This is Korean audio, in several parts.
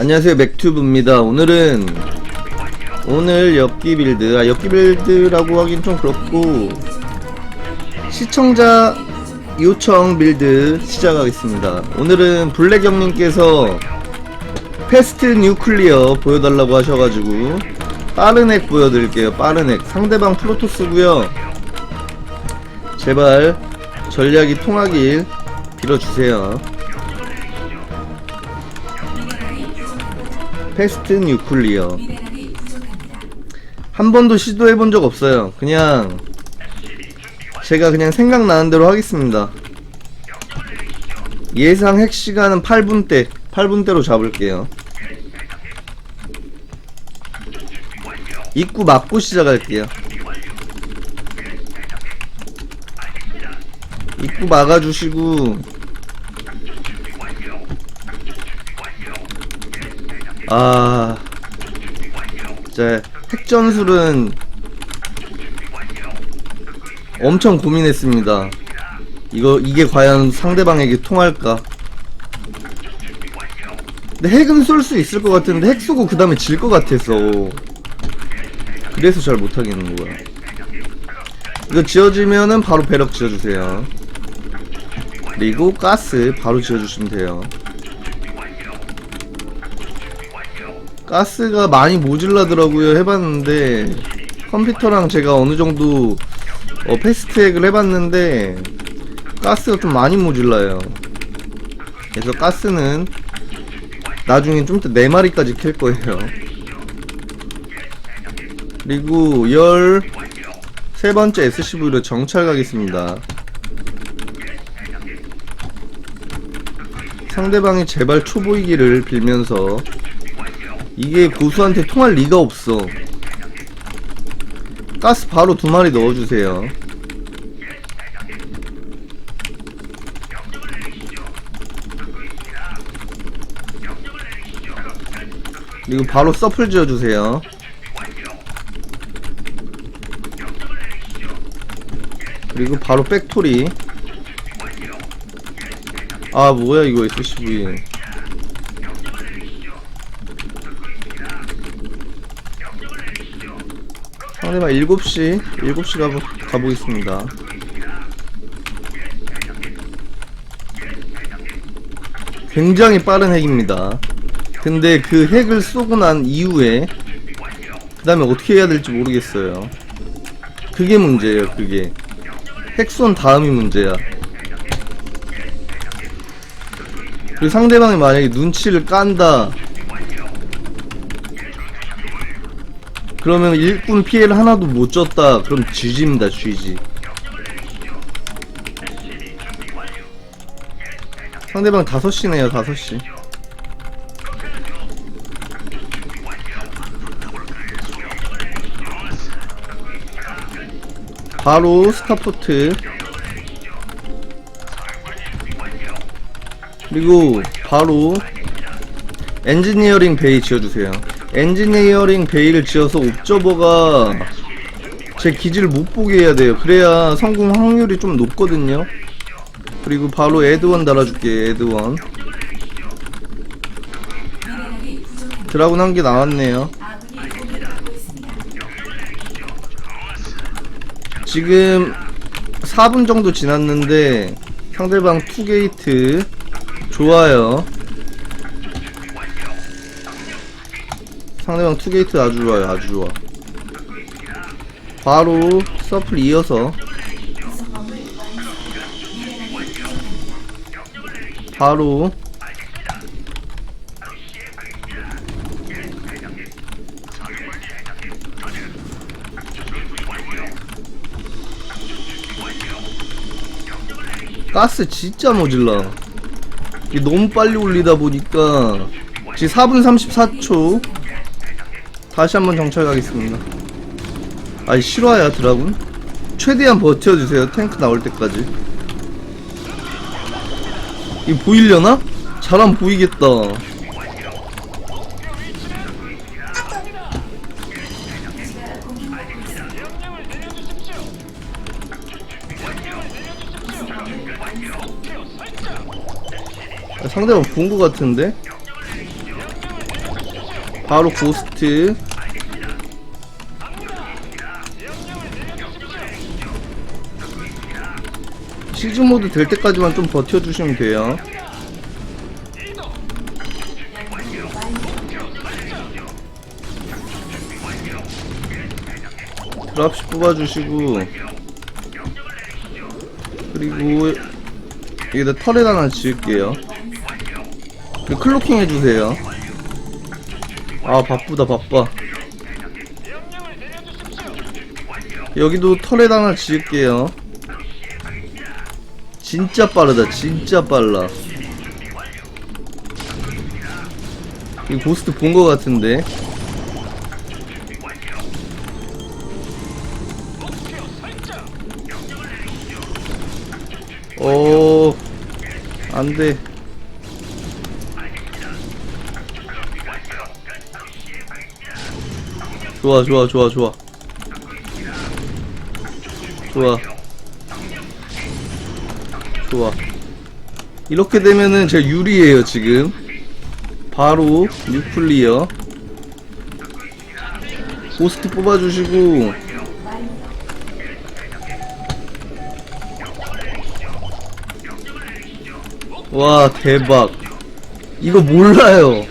안녕하세요 맥튜브입니다. 오늘은 오늘 엽기 빌드 아 엽기 빌드라고 하긴 좀 그렇고 시청자 요청 빌드 시작하겠습니다. 오늘은 블랙 형님께서 패스트 뉴클리어 보여달라고 하셔가지고 빠른 액 보여드릴게요. 빠른 액 상대방 프로토스고요. 제발 전략이 통하길 빌어주세요 패스트 뉴클리어. 한 번도 시도해 본 적 없어요. 그냥 제가 그냥 생각나는 대로 하겠습니다. 예상 핵 시간은 8분대 8분대로 잡을게요. 입구 막고 시작할게요. 입구 막아주시고 아 진짜 핵전술은 엄청 고민했습니다. 이거 이게 과연 상대방에게 통할까? 근데 핵은 쏠 수 있을 것 같은데 핵 쏘고 그 다음에 질 것 같아서 그래서 잘 못하겠는 거야. 이거 지어지면은 바로 배럭 지어주세요. 그리고 가스 바로 지어주시면 돼요 가스가 많이 모질라더라고요. 해봤는데 컴퓨터랑 제가 어느정도 어, 패스트액을 해봤는데 가스가 좀 많이 모질라요. 그래서 가스는 나중에 좀 이따 4마리까지 캘 거예요. 그리고 열 세 번째 SCV로 정찰 가겠습니다. 상대방이 제발 초보이기를 빌면서 이게 고수한테 통할 리가 없어. 가스 바로 두 마리 넣어주세요. 그리고 바로 서플 지어주세요. 그리고 바로 백토리. 아 뭐야 이거 SCV 상대방 7시 7시 가보, 가보겠습니다. 굉장히 빠른 핵입니다. 근데 그 핵을 쏘고 난 이후에 그 다음에 어떻게 해야 될지 모르겠어요. 그게 문제예요 그게. 핵 쏜 다음이 문제야. 그리고 상대방이 만약에 눈치를 깐다 그러면 일꾼 피해를 하나도 못 줬다. 그럼 쥐지입니다 쥐지 상대방 5시네요 5시 바로 스타포트. 그리고 바로 엔지니어링 베이 지어주세요 엔지니어링 베이를 지어서 옵저버가 제 기지를 못 보게 해야 돼요. 그래야 성공 확률이 좀 높거든요. 그리고 바로 에드원 달아줄게 에드원. 드라군 한 개 나왔네요. 지금 4분 정도 지났는데 상대방 투게이트 좋아요 상대방 투게이트 아주 좋아요 아주 좋아. 바로 서플 이어서. 바로. 가스 진짜 모질라. 이게 너무 빨리 올리다 보니까. 지금 4분 34초 다시 한번 정찰 가겠습니다. 아이 실화야 드라군. 최대한 버텨주세요 탱크 나올 때까지. 이 보이려나? 잘 안 보이겠다. 아, 상대방 본 것 같은데? 바로 고스트 시즌 모드 될 때까지만 좀 버텨주시면 돼요. 드랍시 뽑아주시고 그리고 여기다 털에 하나 지을게요. 그 클로킹 해주세요. 아 바쁘다 바빠. 여기도 털에 하나 지을게요 진짜 빠르다 진짜 빨라. 이 고스트 본 거 같은데. 오 안돼. 좋아 좋아 좋아 좋아. 좋아 좋아 이렇게 되면은 제가 유리해요 지금. 바로 뉴클리어. 고스트 뽑아주시고. 와 대박. 이거 몰라요.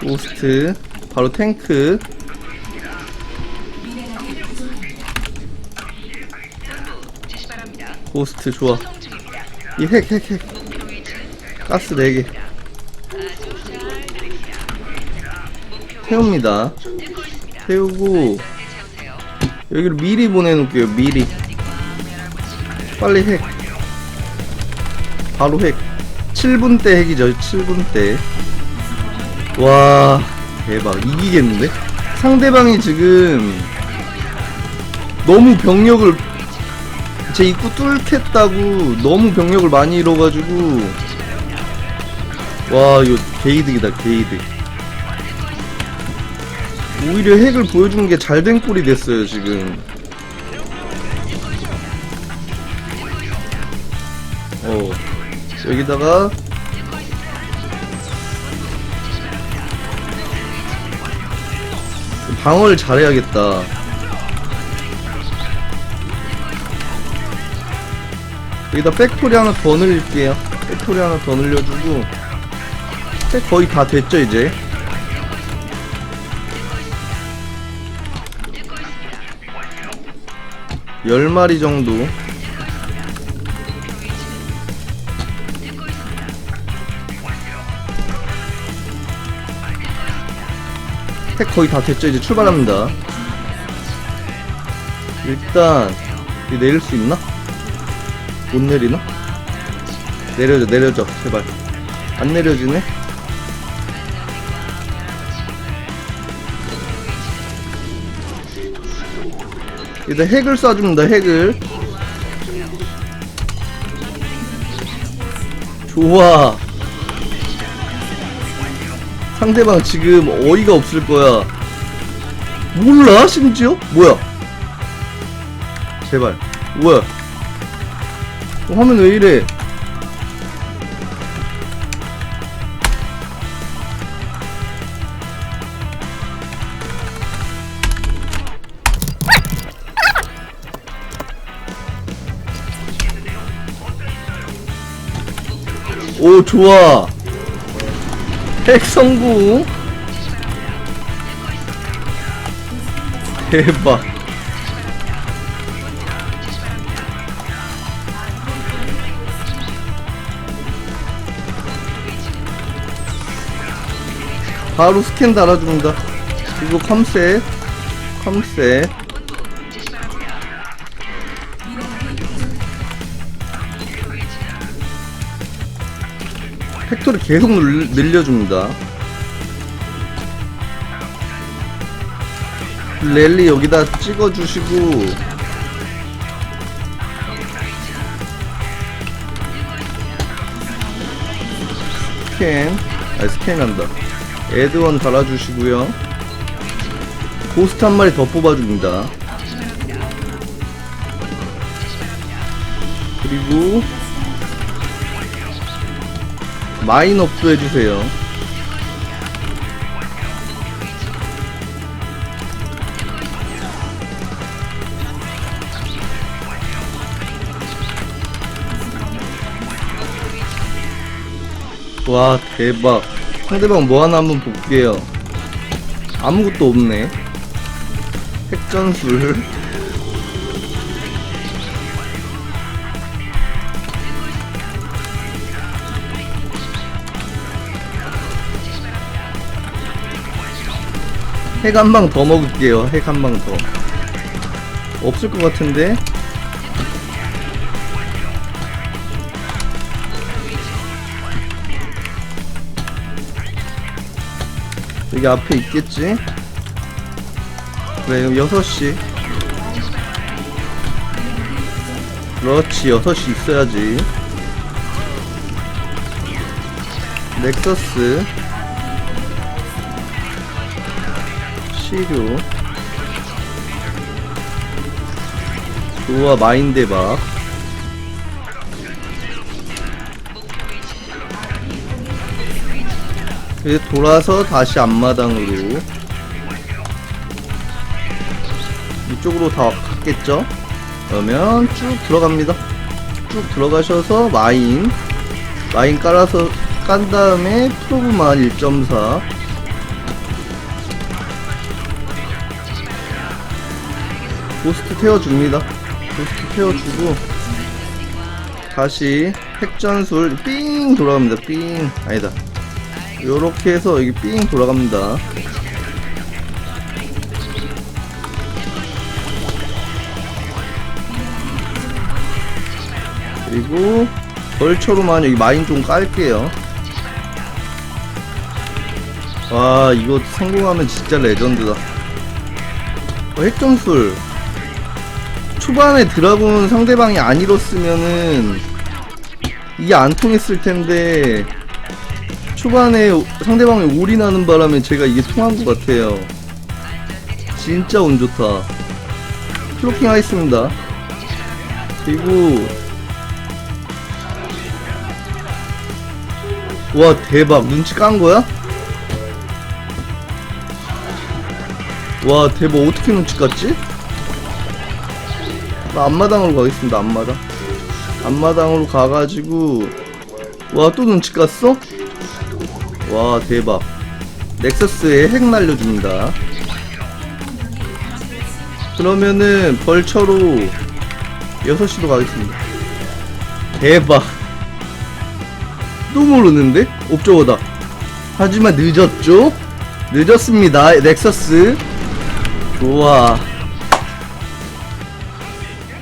고스트. 바로 탱크 고스트 좋아. 이 핵 핵 핵 가스 4개 아주 잘 들립니다. 목표 태웁니다. 태우고. 여기를 미리 보내놓을게요 미리 빨리 핵 바로 핵 7분 때 핵이죠 7분 때와 대박 이기겠는데 상대방이 지금 너무 병력을 제 입구 뚫겠다고 너무 병력을 많이 잃어가지고. 와 이거 개이득이다 개이득. 오히려 핵을 보여주는 게 잘 된 꼴이 됐어요 지금. 어 여기다가. 방어를 잘해야겠다 여기다 팩토리 하나 더 늘릴게요. 팩토리 하나 더 늘려주고 팩 거의 다 됐죠 이제? 열 마리 정도. 팩 거의 다 됐죠 이제 출발합니다. 일단 이 내릴 수 있나? 못 내리나? 내려줘 내려줘 제발. 안 내려지네? 일단 핵을 쏴줍니다 핵을. 좋아. 상대방 지금 어이가 없을 거야. 몰라 심지어? 뭐야? 제발. 뭐야 어, 화면 왜 이래? 오 좋아. 핵 성공. 대박 바로 스캔 달아줍니다. 그리고 컴셋. 컴셋. 팩토리 계속 늘, 늘려줍니다. 랠리 여기다 찍어주시고. 스캔. 아 스캔 한다 에드원 달아주시고요. 고스트 한 마리 더 뽑아줍니다. 그리고 마인업도 해주세요. 와 대박 상대방 뭐 하나 한번 볼게요. 아무것도 없네. 핵전술. 핵 한 방 더 먹을게요. 핵 한 방 더. 없을 것 같은데 여기 앞에 있겠지? 그래, 여기 6시. 그렇지, 6시 있어야지. 넥서스. 시류. 좋아, 마인 대박. 이제 돌아서 다시 앞마당으로 이쪽으로 다 갔겠죠? 그러면 쭉 들어갑니다. 쭉 들어가셔서 마인 마인 깔아서 깐 다음에 프로브만 1.4 고스트 태워줍니다. 고스트 태워주고 다시 핵전술 삥 돌아갑니다. 삥 아니다. 요렇게 해서 여기 삥 돌아갑니다. 그리고 벌처로만 여기 마인 좀 깔게요. 와 이거 성공하면 진짜 레전드다. 어, 핵점술 초반에 드라군 상대방이 안 잃었으면은 이게 안 통했을 텐데 초반에 상대방이 올인하는 바람에 제가 이게 통한 것 같아요. 진짜 운 좋다. 클로킹 하겠습니다. 그리고 와 대박 눈치 깐 거야? 와 대박 어떻게 눈치 깠지? 나 앞마당으로 가겠습니다 앞마당 앞마당으로 가가지고 와 또 눈치 깠어? 와 대박. 넥서스에 핵 날려줍니다. 그러면은 벌처로 6시로 가겠습니다. 대박. 또 모르는데? 옵저버다. 하지만 늦었죠? 늦었습니다 넥서스. 좋아.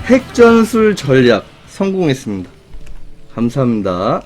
핵전술 전략 성공했습니다. 감사합니다